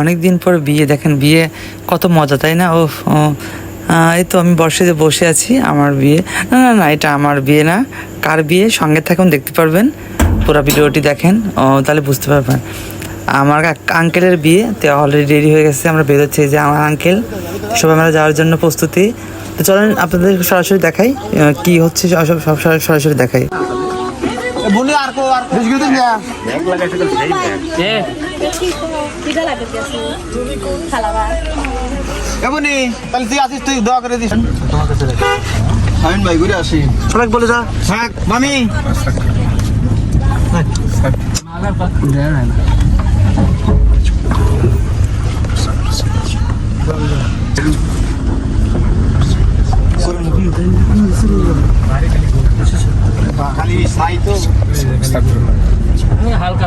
অনেক দিন পর বিয়ে দেখেন বিয়ে কত মজা তাই না? ও এই তো আমি বর্ষে বসে আছি আমার বিয়ে। না না না এটা আমার বিয়ে না কার বিয়ে? সঙ্গে থাকুন দেখতে পারবেন। পুরো ভিডিওটি দেখেন ও তাহলে বুঝতে পারবেন। আমার আঙ্কেলের বিয়ে তো অলরেডি রেডি হয়ে গেছে আমরা বেরোচ্ছি যে আমার আঙ্কেল সবাই আমরা যাওয়ার জন্য প্রস্তুতি। তো চলেন আপনাদের সরাসরি দেখাই কি হচ্ছে সব সব সরাসরি দেখাই। বলি আর কো আর এবনি তাহলে তুই আসিস তুই দোয়া করে দিস। আমিন ভাই ঘুরে আসি। সবাই বলে যা। থাক মামি। খালি সাই তো। হালকা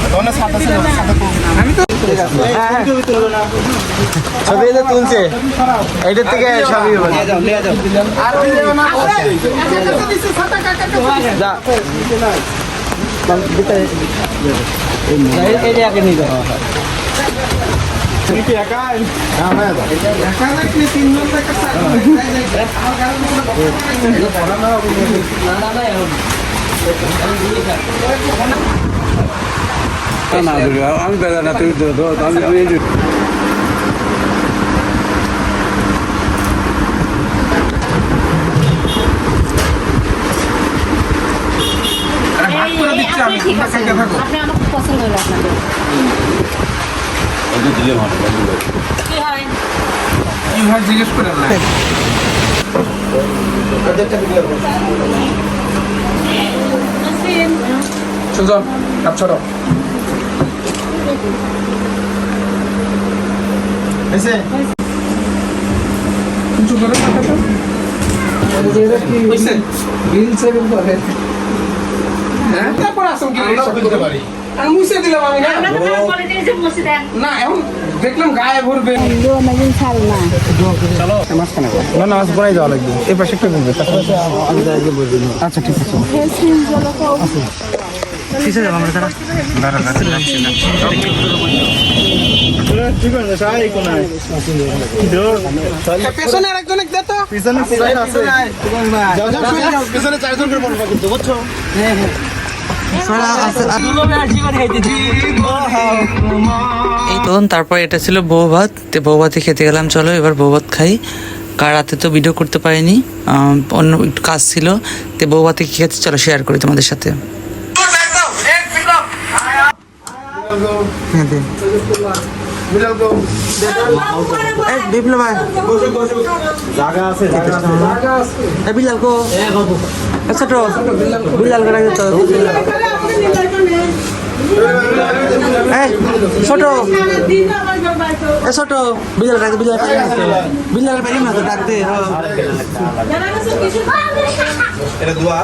তো ছবি যে তুলছে এইটার থেকে সবই নিয়ে যাও নিয়ে যাও আর ওই যে না যা এটা আগে নিয়ে যাও হ্যাঁ তিনজন আমাকে পছন্দ হলো আপনাদের কি হয় জিজ্ঞেস করেন না সুজন কাপ ছড়ো এসে। কিছু করে বিল সেভিং করে। হ্যাঁ? তারপর আসুন কি? বুঝতে পারি। আমি মুছে দিলাম আমি না? মুছে এখন দেখলাম গায়ে ভরবে না না আজ পরে যাওয়া লাগবে। এই পাশে একটা বলবে আচ্ছা ঠিক আছে। কিসে যাব আমরা তারা ঠিক আছে সাই কোনায় পেছনে আরেকজন দে তো। পিছনে সিট আছে। যাও যাও শুয়ে যাও পিছনে চারজন করে বলবা কিন্তু বুঝছ? এই তো তারপর এটা ছিল বউ ভাত। তো বউ ভাতে খেতে গেলাম চলো এবার বউ ভাত খাই। কার রাতে তো ভিডিও করতে পারিনি অন্য একটু কাজ ছিল। তো বউ ভাতে কি খেতে চলো শেয়ার করি তোমাদের সাথে। গো বিপ্লব জায়গা আছে জায়গা আছে বিলাল কো ছোট বিলাল করে এই ছোট এ ছোট বিলাল ডাক বিলাল পারি তো বিলাল পারি না তো ডাক দে এটা দোয়া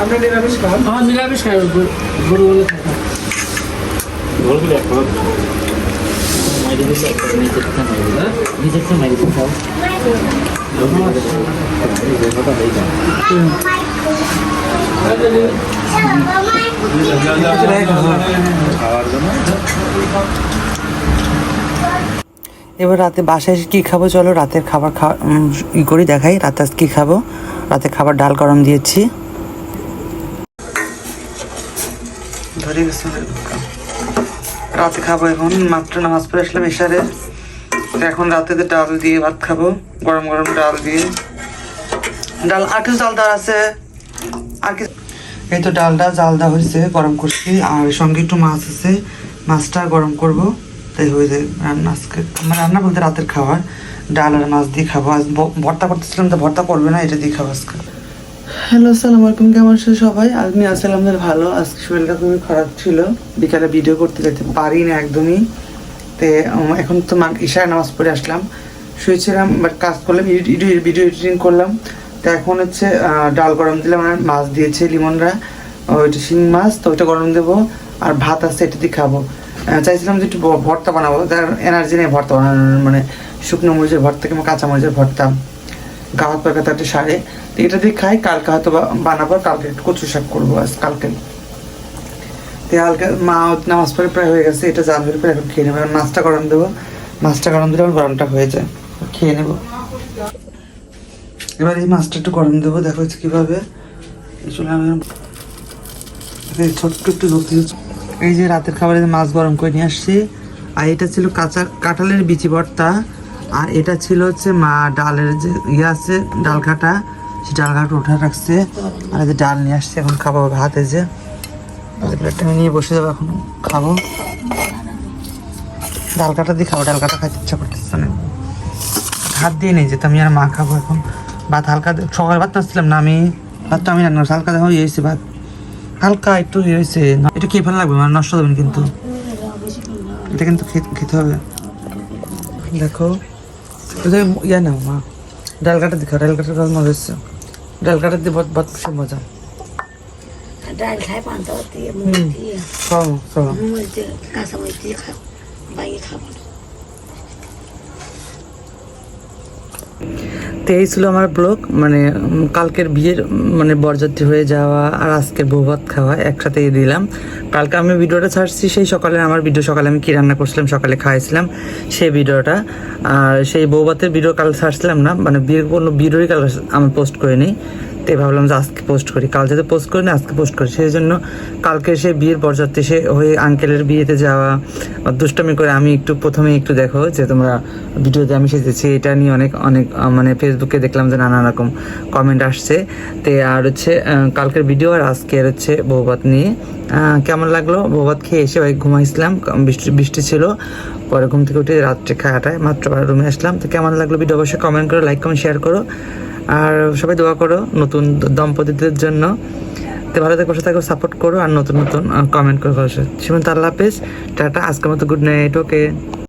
আপনি নিরামিষ খান আমার নিরামিষ খাই গরু বলে খাই এবার রাতে বাসায় এসে কী খাব? চলো রাতের খাবার খাওয়া ই করি, দেখাই। রাতে আজ কী খাব? রাতে খাবার ডাল গরম দিয়েছি। রাতে খাব এখন, মাত্র নামাজ পড়ে আসলাম এসারে এখন রাতে ডাল দিয়ে ভাত খাব, গরম গরম ডাল দিয়ে। ডাল কিছু চাল দেওয়া আছে। এই তো ডালটা হয়েছে, গরম করছি। আর সঙ্গে একটু মাছ আছে। মাছটা গরম করব। তাই হয়ে যায় রান্না আজকে। মানে রান্না বলতে রাতের খাবার। ডাল আর মাছ দিয়ে খাব। আজ ভর্তা করতেছিলাম তো ভর্তা করবে না, এটা দিয়ে খাব আজকে। হ্যালো, আসসালামু আলাইকুম। কেমন আছে সবাই? আমি আছি আমাদের ভালো। আজকে শরীরটা খুবই খারাপ ছিল। বিকালে ভিডিও করতে যেতে পারি না একদমই। তে এখন তো মা ইশায় নামাজ পড়ে আসলাম। শুয়েছিলাম বাট কাজ করলাম ভিডিও এডিটিং করলাম। তো এখন হচ্ছে ডাল গরম দিলাম আর মাছ দিয়েছে লিমনরা। ওইটা শিং মাছ, তো ওইটা গরম দেবো। আর ভাত আছে, এটা দিয়ে খাব। চাইছিলাম যে একটু ভর্তা বানাবো, তার এনার্জি নেই ভর্তা বানানোর মানে শুকনো মরিচের ভর্তা কিংবা কাঁচা মরিচের ভর্তা। গা হাত পাকা তাতে সারে। তো এটা দিয়ে খাই, কালকে হয়তো বানাবো কালকে একটু কচু শাক করব আজ, কালকে। তো হালকা মা নামাজ পড়ে প্রায় হয়ে গেছে, এটা জাল পরে এখন খেয়ে নেব। মাছটা গরম দেবো। মাছটা গরম দিলে গরমটা হয়ে যায়। খেয়ে নেব। এবার এই মাছটা একটু গরম দেবো, দেখো কীভাবে। আমি ছোট্ট একটু ধরতে এই যে রাতের খাবারে মাছ গরম করে নিয়ে আসছি, আর এটা ছিল কাঁচা কাঁঠালের বিচি ভর্তা, আর এটা ছিল হচ্ছে মা ডালের যে ইয়ে আছে, ডাল কাটা, সে ডাল কাটা উঠে রাখছে। আর যে ডাল নিয়ে আসছে, এখন খাব এই যে। প্লেটটা আমি নিয়ে বসে যাব, এখন খাব। ডাল কাটা দিয়ে খাব, ডাল কাটা খাইতে ইচ্ছা করতেছে না। ভাত দিয়ে নিয়ে যেতাম আমি আর মা খাব এখন। ভাত হালকা দে- সকালে ভাত নাচ্ছিলাম না আমি ভাত তো আমি রান্না করছি, হালকা দেখো ইয়েছে ভাত। হালকা একটু ইয়ে হয়েছে এটা খেয়ে ভালো লাগবে মানে নষ্ট হবে না কিন্তু। এটা কিন্তু খেতে হবে। দেখো এটা ইয়া না মা। ডাল কাটা দেখো ডাল কাটা মজা হচ্ছে। ডাল কাটা দিয়ে বহুত বহুত বেশি মজা। ডাল খাই পান্তা দিয়ে মুড়ি দিয়ে। খাও খাও। মুড়ি দিয়ে কাঁচা মরিচ দিয়ে খাও বাইরে খাব। তো এই ছিল আমার ব্লগ মানে কালকের বিয়ের মানে বরযাত্রী হয়ে যাওয়া আর আজকের বৌভাত খাওয়া একসাথে দিলাম। কালকে আমি ভিডিওটা ছাড়ছি, সেই সকালে আমার ভিডিও, সকালে আমি কী রান্না করছিলাম, সকালে খাইছিলাম সেই ভিডিওটা। আর সেই বৌভাতের ভিডিও কাল ছাড়ছিলাম না মানে বিয়ের কোনো ভিডিওই কাল আমি পোস্ট করিনি। তাই ভাবলাম যে আজকে পোস্ট করি। কাল যাতে পোস্ট করি না আজকে পোস্ট করি। সেই জন্য কালকে সে বিয়ের বরযাত্রী, সে হয়ে আঙ্কেলের বিয়েতে যাওয়া, দুষ্টামি করে আমি একটু প্রথমে একটু দেখো যে তোমরা ভিডিওতে আমি সেজেছি। এটা নিয়ে অনেক অনেক মানে ফেসবুকে দেখলাম যে নানা রকম কমেন্ট আসছে। তে আর হচ্ছে কালকের ভিডিও আর আজকের হচ্ছে বৌভাত নিয়ে। কেমন লাগল? বৌভাত খেয়ে এসে ভাই ঘুমাইছিলাম বৃষ্টি বৃষ্টি ছিল। পরে ঘুম থেকে উঠে রাত্রে খাটায় মাত্র রুমে আসলাম। তো কেমন লাগল ভিডিও অবশ্যই কমেন্ট করো লাইক কমেন্ট শেয়ার করো। আর সবাই দোয়া করো নতুন দম্পতিদের জন্য। তো ভালো থাকো সাপোর্ট করো আর নতুন নতুন কমেন্ট করো সীমন্ত আল্লাহ হাফেজ, টাটা, আজকের মতো গুড নাইট ওকে